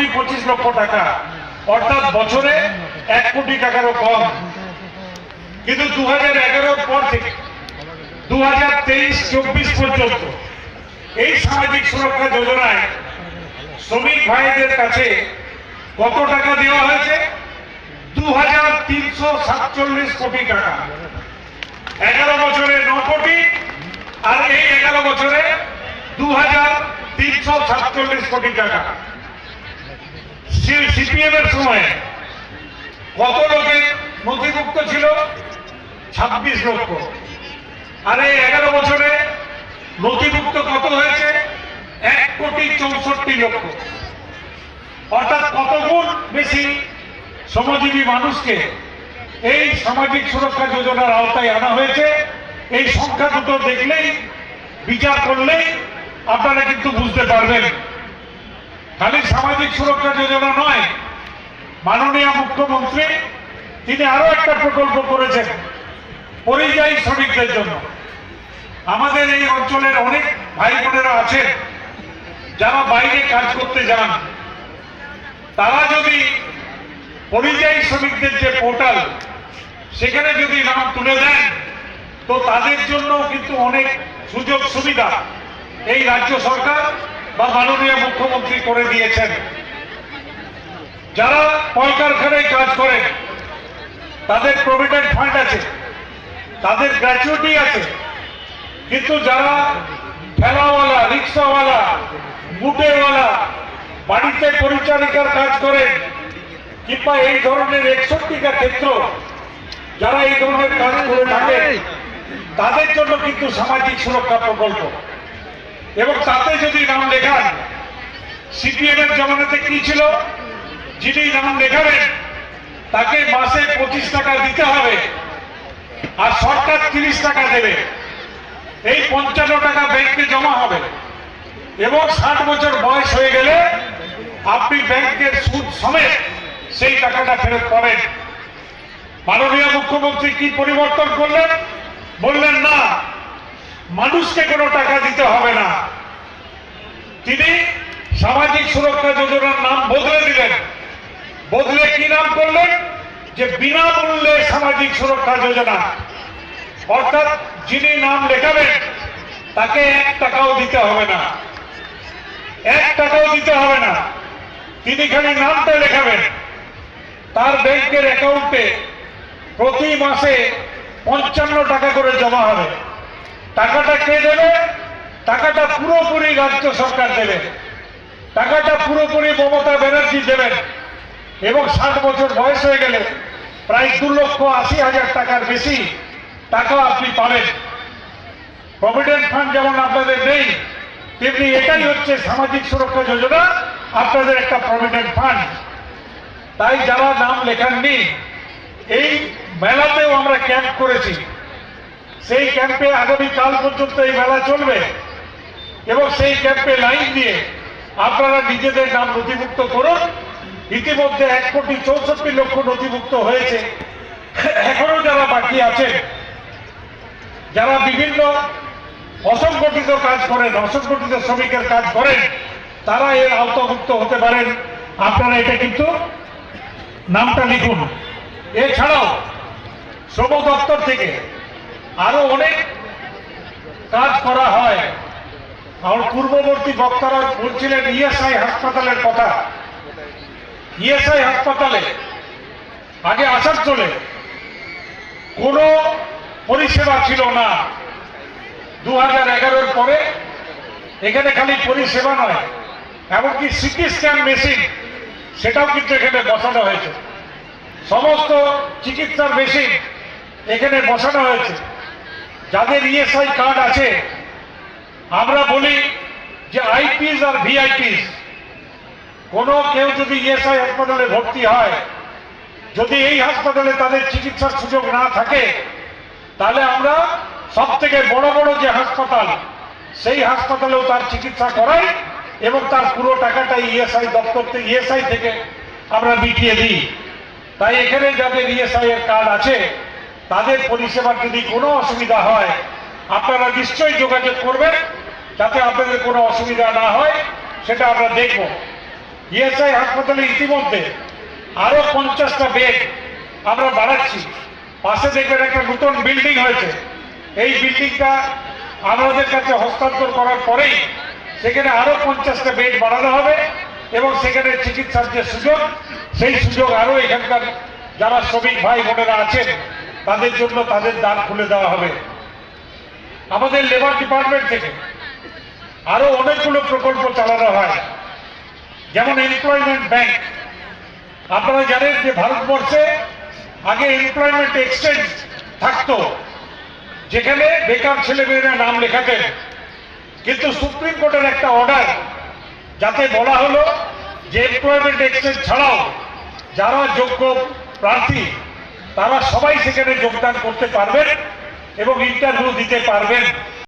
কোটি পঁচিশ লক্ষ টাকা। অর্থাৎ বছরে এক কোটি টাকারও কম। কিন্তু দু হাজার পর থেকে দু হাজার তেইশ, চব্বিশ পর্যন্ত এই সামাজিক সুরক্ষা যোজনায় শ্রমিক ভাইদের কাছে কত টাকা দেওয়া হয়েছে? দু হাজার তিনশো সাতচল্লিশ কোটি টাকা। এগারো বছরে ন কোটি, আর এই এগারো বছরে দু হাজার তিনশো সাতচল্লিশ কোটি টাকা। সিপিএম এর সময় কত লোকের নথিভুক্ত ছিল? ছাব্বিশ লক্ষ। আর এই এগারো বছরে নথিভুক্ত কত হয়েছে? এক কোটি চৌষট্টি লক্ষ। অর্থাৎ কত বেশি শ্রমজীবী মানুষকে এই সামাজিক সুরক্ষা যোজনার আওতায় আনা হয়েছে? এই সংখ্যা দুটো দেখলেই, বিচার করলেই আপনারা কিন্তু বুঝতে পারবেন। খালি সামাজিক সুরক্ষা যোজনা নয়, মাননীয় মুখ্যমন্ত্রী, তিনি আরও একটা প্রকল্প করেছেন, পরিযায়ী শ্রমিকদের জন্য। আমাদের এই অঞ্চলের অনেক ভাই বোনেরা আছেন, যারা বাইরে কাজ করতে যান। তারা যদি পরিযায়ী শ্রমিকদের যে পোর্টাল, সেখানে যদি নাম তুলে দেন, তো তাদের জন্য কিন্তু অনেক সুযোগ সুবিধা। এই রাজ্য সরকার বা মাননীয় মুখ্যমন্ত্রী করে দিয়েছেন। যারা কলকারখানায় কাজ করেন, তাদের প্রভিডেন্ট ফান্ড আছে, তাদের গ্র্যাচুইটি আছে, কিন্তু যারা ঠেলাওয়ালা, রিক্সাওয়ালা, মুটেওয়ালা, বাড়িতে পরিচারিকার কাজ করেন, কিংবা এই ধরনের একষট্টিটা ক্ষেত্র, যারা এই ধরনের কাজ করে থাকে তাদের জন্য কিন্তু সামাজিক সুরক্ষা প্রকল্প। এবং তাতে যদি নাম লেখান সিপিএম এর জমানাতে কি ছিল? যিনি নাম লেখাবেন, তাকে মাসে পঁচিশ টাকা দিতে হবে আর সরকার তিরিশ টাকা দেবে। এই পঞ্চান্ন টাকা ব্যাংকে জমা হবে এবং ষাট বছর বয়স হয়ে গেলে আপনি ব্যাংকের সুদ সমেত সেই টাকাটা ফেরত পাবেন। মাননীয় মুখ্যমন্ত্রী কি পরিবর্তন করলেন? বললেন, না মানুষকে কোনো টাকা দিতে হবে না। তিনি সামাজিক সুরক্ষা যোজনার নাম বদলে দিলেন। বদলে কি নাম করলেন? যে বিনামূল্যে সামাজিক সুরক্ষা যোজনা। অর্থাৎ যিনি নাম লেখাবেন, তাকে এক টাকাও দিতে হবে না। এক টাকাও দিতে হবে না। তিনি খালি নামটা লেখাবেন। তার ব্যাংকের অ্যাকাউন্টে প্রতি মাসে পঞ্চান্ন টাকা করে জমা হবে। টাকাটা কে দেবে? টাকাটা পুরোপুরি রাজ্য সরকার দেবে। টাকাটা পুরোপুরি মমতা ব্যানার্জি দেবেন। এবং ষাট বছর বয়স হয়ে গেলে প্রায় দু লক্ষ আশি হাজার টাকার বেশি টাকা আপনি পাবেন। প্রভিডেন্ট ফান্ড যেমন আপনাদের নেই, তেমনি এটাই হচ্ছে সামাজিক সুরক্ষা যোজনা, আপনাদের একটা প্রভিডেন্ট ফান্ড তাই যারা নাম লেখাননি, এই মেলাতেও আমরা ক্যাম্প করেছি। সেই ক্যাম্পে আগামী কাল পর্যন্ত এই মেলা চলবে। এবং সেই ক্যাম্পে লাইন দিয়ে আপনারা নিজেদের নাম নথিভুক্ত করুন। ইতিমধ্যে এক কোটি চৌষট্টি লক্ষ নথিভুক্ত হয়েছে। এখনও যারা বাকি আছেন, যারা বিভিন্ন অসংগঠিত কাজ করেন, অসংগঠিত শ্রমিকের কাজ করেন, তারা এর আওতাভুক্ত হতে পারেন। আপনারা এটা কিন্তু নামটা লিখুন। এছাড়াও শ্রম দপ্তর থেকে আরও অনেক কাজ করা হয়। আমার পূর্ববর্তী বক্তারা বলছিলেন, ইএসআই হাসপাতালের কথা। ইএসআই হাসপাতালে আগে আসার চলে কোনো পরিষেবা ছিল না। দু হাজার এগারোর পরে এখানে খালি পরিষেবা নয়, এমনকি সিটি স্ক্যান মেশিন, সেটাও কিন্তু এখানে বসানো হয়েছে। সমস্ত চিকিৎসার মেশিন এখানে বসানো হয়েছে। যাদের ইএসআই কার্ড আছে, আমরা বলি যে আইপিস আর ভিআইপিস কোনো কেউ যদি ইএসআই হাসপাতালে ভর্তি হয়, যদি এই হাসপাতালে তাদের চিকিৎসার সুযোগ না থাকে, তাহলে আমরা সব থেকে বড় বড় যে হাসপাতাল, সেই হাসপাতালেও তার চিকিৎসা করাই এবং তার পুরো টাকাটা ইএসআই দপ্তর থেকে ইএসআই থেকে আমরা মিটিয়ে দিই। তাই এখানে যাদের ইএসআই এর কার্ড আছে তাদের পরিষেবার যদি কোনো অসুবিধা হয়, আপনারা নিশ্চয়ই যোগাযোগ করবেন, যাতে আপনাদের কোনো অসুবিধা না হয়, সেটা আমরা দেখব। ইএসআই হাসপাতালে ইতিমধ্যে আরও পঞ্চাশটা বেড আমরা বাড়াচ্ছি। পাশে দেখবেন একটা নতুন বিল্ডিং হয়েছে। এই বিল্ডিংটা আমাদের কাছে হস্তান্তর করার পরেই সেখানে আরও পঞ্চাশটা বেড বাড়ানো হবে এবং সেখানে চিকিৎসার যে সুযোগ, সেই সুযোগ আরও এখানকার যারা শ্রমিক ভাই বোনেরা আছেন তাদের জন্য তাদের দ্বার খুলে দেওয়া হবে। আমাদের লেবার ডিপার্টমেন্ট থেকে আরও অনেকগুলো প্রকল্প চালানো হয়। যেমন এমপ্লয়মেন্ট ব্যাংক আপনারা জানেন যে ভারতবর্ষে আগে এমপ্লয়মেন্ট এক্সচেঞ্জ থাকতো, যেখানে বেকার ছেলেমেয়েরা নাম লেখাতেন। কিন্তু সুপ্রিম কোর্টের একটা অর্ডার যাতে বলা হলো যে এমপ্লয়মেন্ট এক্সচেঞ্জ ছাড়াও যারা যোগ্য প্রার্থী তারা সবাই সেখানে যোগদান করতে পারবেন এবং ইন্টারভিউ দিতে পারবেন।